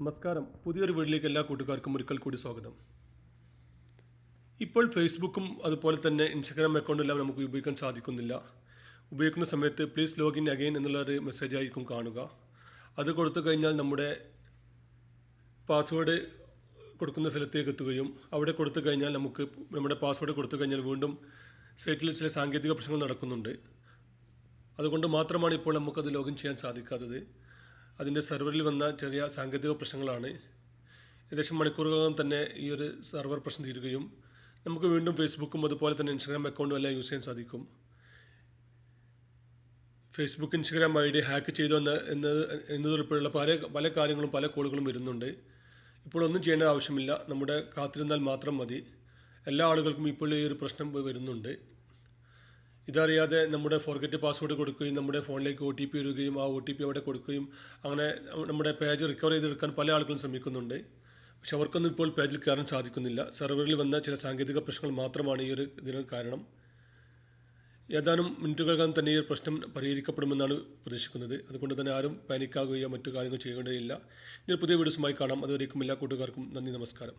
നമസ്കാരം. പുതിയൊരു വീട്ടിലേക്ക് എല്ലാ കൂട്ടുകാർക്കും ഒരിക്കൽ കൂടി സ്വാഗതം. ഇപ്പോൾ ഫേസ്ബുക്കും അതുപോലെ തന്നെ ഇൻസ്റ്റഗ്രാം അക്കൗണ്ടെല്ലാം നമുക്ക് ഉപയോഗിക്കാൻ സാധിക്കുന്നില്ല. ഉപയോഗിക്കുന്ന സമയത്ത് പ്ലീസ് ലോഗിൻ അഗെയിൻ എന്നുള്ളൊരു മെസ്സേജ് ആയിരിക്കും കാണുക. അത് കൊടുത്തു കഴിഞ്ഞാൽ നമ്മുടെ പാസ്വേഡ് കൊടുക്കുന്ന സ്ഥലത്തേക്ക് എത്തുകയും അവിടെ കൊടുത്തു കഴിഞ്ഞാൽ നമുക്ക് നമ്മുടെ പാസ്വേഡ് കൊടുത്തു കഴിഞ്ഞാൽ വീണ്ടും സൈറ്റിൽ ചില സാങ്കേതിക പ്രശ്നങ്ങൾ നടക്കുന്നുണ്ട്. അതുകൊണ്ട് മാത്രമാണ് ഇപ്പോൾ നമുക്കത് ലോഗിൻ ചെയ്യാൻ സാധിക്കാത്തത്. അതിന്റെ സെർവറിൽ വന്ന ചെറിയ സാങ്കേതിക പ്രശ്നങ്ങളാണ്. ഏകദേശം മണിക്കൂറുകളോളം തന്നെ ഈ ഒരു സെർവർ പ്രശ്നം തീരുകയും നമുക്ക് വീണ്ടും ഫേസ്ബുക്കും അതുപോലെ തന്നെ ഇൻസ്റ്റാഗ്രാം അക്കൗണ്ടും എല്ലാം യൂസ് ചെയ്യാൻ സാധിക്കും. Facebook Instagram I D hack ചെയ്തു എന്ന് എന്നത് എന്നതുൾപ്പെടെയുള്ള പല പല കാര്യങ്ങളും പല കോളുകളും വരുന്നുണ്ട്. ഇപ്പോൾ ഒന്നും ചെയ്യേണ്ട ആവശ്യമില്ല. നമ്മുടെ കാത്തിരുന്നാൽ മാത്രം മതി. എല്ലാ ആളുകൾക്കും ഇപ്പോൾ ഈ ഒരു പ്രശ്നം വരുന്നുണ്ട്. ഇതറിയാതെ നമ്മുടെ ഫോർഗറ്റ് പാസ്വേഡ് കൊടുക്കുകയും നമ്മുടെ ഫോണിലേക്ക് ഒ ടി പി വരികയും ആ ഒ ടി പി അവിടെ കൊടുക്കുകയും അങ്ങനെ നമ്മുടെ പേജ് റിക്കവർ ചെയ്തെടുക്കാൻ പല ആളുകളും ശ്രമിക്കുന്നുണ്ട്. പക്ഷെ അവർക്കൊന്നും ഇപ്പോൾ പേജിൽ കയറാൻ സാധിക്കുന്നില്ല. സെർവറിൽ വന്ന ചില സാങ്കേതിക പ്രശ്നങ്ങൾ മാത്രമാണ് ഈ ഒരു ഇതിന് കാരണം. ഏതാനും മിനിറ്റുകൾക്കകം തന്നെ ഈ പ്രശ്നം പരിഹരിക്കപ്പെടുമെന്നാണ് പ്രതീക്ഷിക്കുന്നത്. അതുകൊണ്ട് തന്നെ ആരും പാനിക്കാകുകയോ മറ്റു കാര്യങ്ങൾ ചെയ്യേണ്ടതില്ല. ഇനി പുതിയ വീഡിയോസുമായി കാണാം. അതുവരേക്കും എല്ലാ കൂട്ടുകാർക്കും നന്ദി നമസ്കാരം.